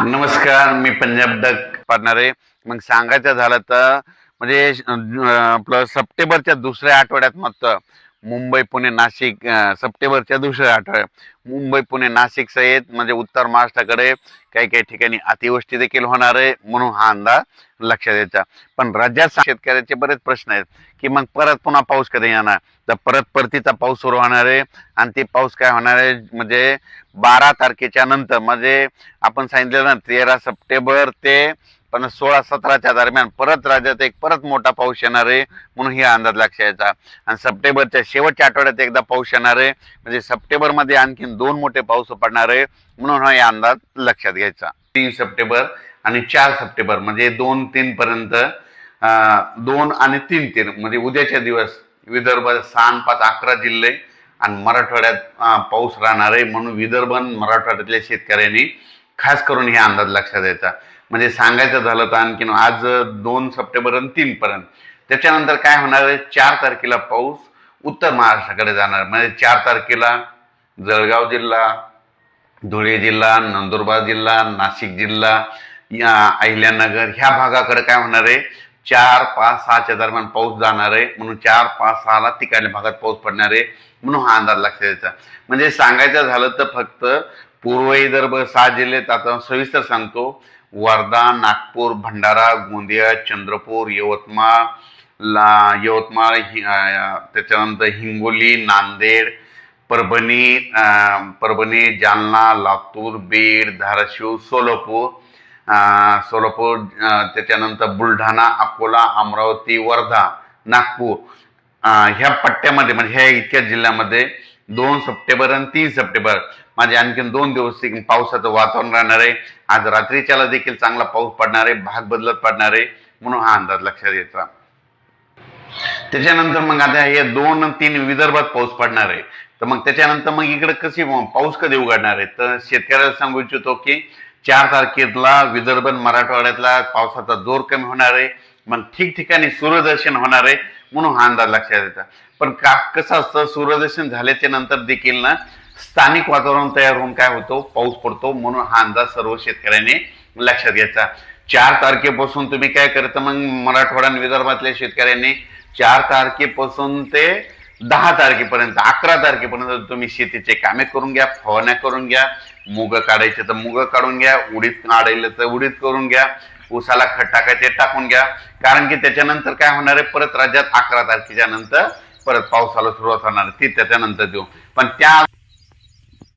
नमस्कार मी Punjab duck partner आहे मग सांगायचं झालं तर म्हणजे आपलं सप्टेंबरच्या दुसऱ्या आठवड्यात मग मुंबई पुणे नाशिक सप्टेंबरच्या दुसऱ्या आठवड्यात मुंबई पुणे नाशिक सहित म्हणजे उत्तर महाराष्ट्राकडे काही काही ठिकाणी अतिवृष्टी देखील होणार आहे म्हणून हा अंदाज लक्षात यायचा. पण राज्यात शेतकऱ्याचे बरेच प्रश्न आहेत की मग परत पुन्हा पाऊस कधी येणार? तर परत परतीचा पाऊस सुरू होणार आहे आणि ते पाऊस काय होणार आहे? म्हणजे बारा तारखेच्या नंतर म्हणजे आपण सांगितलं ना तेरा सप्टेंबर ते पण सोळा सतराच्या दरम्यान परत राज्यात एक परत मोठा पाऊस येणार आहे म्हणून ही अंदाज लक्षायचा यायचा. आणि सप्टेंबरच्या शेवटच्या आठवड्यात एकदा पाऊस येणार आहे. म्हणजे सप्टेंबरमध्ये आणखीन दोन मोठे पाऊस पडणार आहे म्हणून हा अंदाज लक्षात घ्यायचा. तीन सप्टेंबर आणि चार सप्टेंबर म्हणजे दोन तीन पर्यंत दोन आणि तीन तीन म्हणजे उद्याच्या दिवस विदर्भ सहा पाच अकरा जिल्हे आणि मराठवाड्यात पाऊस राहणार आहे म्हणून विदर्भ मराठवाड्यातल्या शेतकऱ्यांनी खास करून हे अंदाज लक्षात द्यायचा म्हणजे सांगायचं झालं तर आणखीन आज दोन सप्टेंबर आणि तीन पर्यंत. त्याच्यानंतर काय होणार आहे? चार तारखेला पाऊस उत्तर महाराष्ट्राकडे जाणार. म्हणजे चार तारखेला जळगाव जिल्हा धुळे जिल्हा नंदुरबार जिल्हा नाशिक जिल्हा या अहिल्यानगर ह्या भागाकडे काय होणार आहे? चार पाच सहाच्या दरम्यान पाऊस जाणार आहे. म्हणून चार पाच सहाला तिकडल्या भागात पाऊस पडणार आहे. म्हणून हा अंदाज लक्षात द्यायचा म्हणजे सांगायचं झालं तर फक्त पूर्व विदर्भ सहा जिल्ह्यात आता सविस्तर सांगतो. वर्धा नागपूर भंडारा गोंदिया चंद्रपूर यवतमाळ ला यवतमाळ हि- त्याच्यानंतर हिंगोली नांदेड परभणी परभणी जालना लातूर बीड धाराशिव सोलापूर सोलापूर त्याच्यानंतर बुलढाणा अकोला अमरावती वर्धा नागपूर ह्या पट्ट्यामध्ये म्हणजे ह्या इतक्या जिल्ह्यामध्ये दोन सप्टेंबर आणि तीन सप्टेंबर माझे आणखीन दोन दिवस पावसाचं वातावरण राहणार आहे. आज रात्रीच्याला देखील चांगला पाऊस पडणार आहे भाग बदलत पडणार आहे म्हणून हा अंदाज लक्षात घ्यायचा त्याच्यानंतर मग आता हे दोन आणि तीन विदर्भात पाऊस पडणार आहे. तर मग त्याच्यानंतर मग इकडे कशी पाऊस कधी उघडणार आहे? तर शेतकऱ्याला सांगू इच्छितो की चार तारखेला विदर्भ मराठवाड्यातला पावसाचा जोर कमी होणार आहे. मग ठिकठिकाणी सूर्यदर्शन होणार आहे म्हणून हा अंदाज लक्षात येतात पण का कसं असतं सूर्यदर्शन झाल्याच्यानंतर देखील ना स्थानिक वातावरण तयार होऊन काय होतो पाऊस पडतो म्हणून हा अंदाज सर्व शेतकऱ्यांनी लक्षात घ्यायचा. चार तारखेपासून तुम्ही काय करता मग मराठवाडा आणि विदर्भातल्या शेतकऱ्यांनी चार तारखेपासून ते दहा तारखेपर्यंत अकरा तारखेपर्यंत तुम्ही शेतीचे कामे करून घ्या फवारण्या करून घ्या मुग काढायचे तर मुग काढून घ्या उडीद काढायला तर उडीद करून घ्या उसाला खत टाकायचे टाकून घ्या. कारण की त्याच्यानंतर काय होणार आहे? परत राज्यात अकरा तारखेच्या नंतर परत पावसाला सुरुवात होणार ती त्याच्यानंतर देऊ. पण त्या